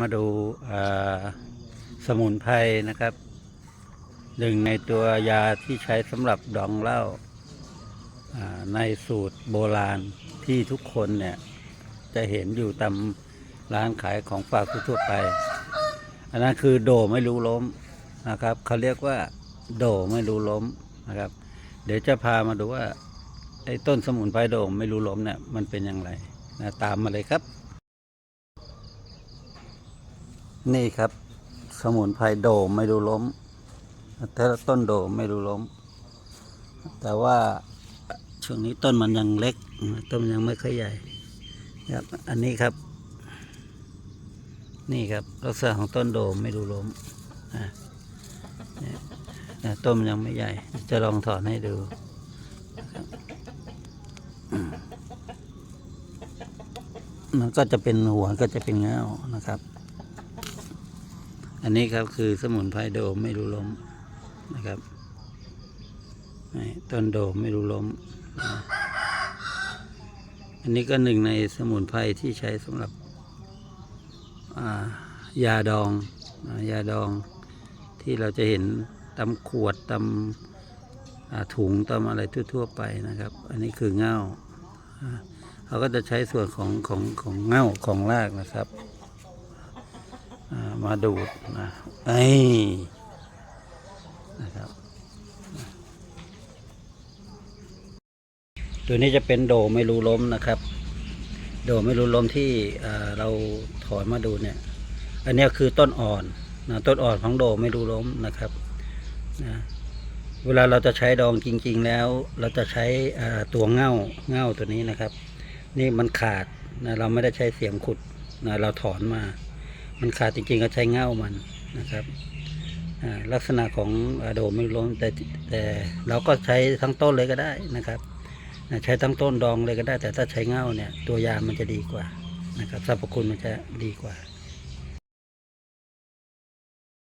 มาดูสมุนไพรนะครับหนึ่งในตัวยาที่ใช้สำหรับดองเหล้าในสูตรโบราณที่ทุกคนเนี่ย จะเห็นอยู่ตามร้านขายของฝากทั่วไป อันนั้นคือโดไม่รู้ล้มนะครับเขาเรียกว่าโดไม่รู้ล้มนะครับ เดี๋ยวจะพามาดูว่าไอ้ต้นสมุนไพรโดไม่รู้ล้มเนี่ยมันเป็นอย่างไรนะตามมาเลยครับ นี่ครับ สมุนไพรโดมไม่รู้ล้มแต่ต้นโดมไม่รู้ล้ม แต่ว่าช่วงนี้ต้นมันยังเล็ก ต้นมันยังไม่ค่อยใหญ่ครับอันนี้ครับ นี่ครับลักษณะของต้นโดมไม่รู้ล้มนะต้นมันยังไม่ใหญ่ จะลองถอนให้ดูมันก็จะเป็นหัวก็จะเป็นเงานะครับ อันนี้ครับคือสมุนไพรโดมไม่รู้ล้มนะครับต้นโดมไม่รู้ล้ม อันนี้ก็หนึ่งในสมุนไพรที่ใช้สำหรับายาดองอยาดองที่เราจะเห็นตามขวดตามอ่าถุงตามอะไรทั่วๆไปนะครับ อันนี้คือเง่าเขาก็จะใช้ส่วนของของของเง่าของรากนะครับ มาดูดนะไอ้นะครับตัวนี้จะเป็นโดไม่รู้ล้มนะครับ โดไม่รู้ล้มที่เราถอนมาดูเนี่ย อันนี้คือต้นอ่อนนะต้นอ่อนของโดไม่รู้ล้มนะครับนะเวลาเราจะใช้ดองจริง ๆ แล้ว เราจะใช้ตัวเง่าเง่าตัวนี้นะครับ นี่มันขาดนะเราไม่ได้ใช้เสียมขุดนะเราถอนมา มันขาดจริงๆก็ใช้เง่ามันนะครับลักษณะของอะโดไม่ล้มแต่แต่เราก็ใช้ทั้งต้นเลยก็ได้นะครับ ใช้ทั้งต้นดองเลยก็ได้ แต่ถ้าใช้เง่าเนี่ยตัวยามันจะดีกว่านะครับสรรพคุณมันจะดีกว่า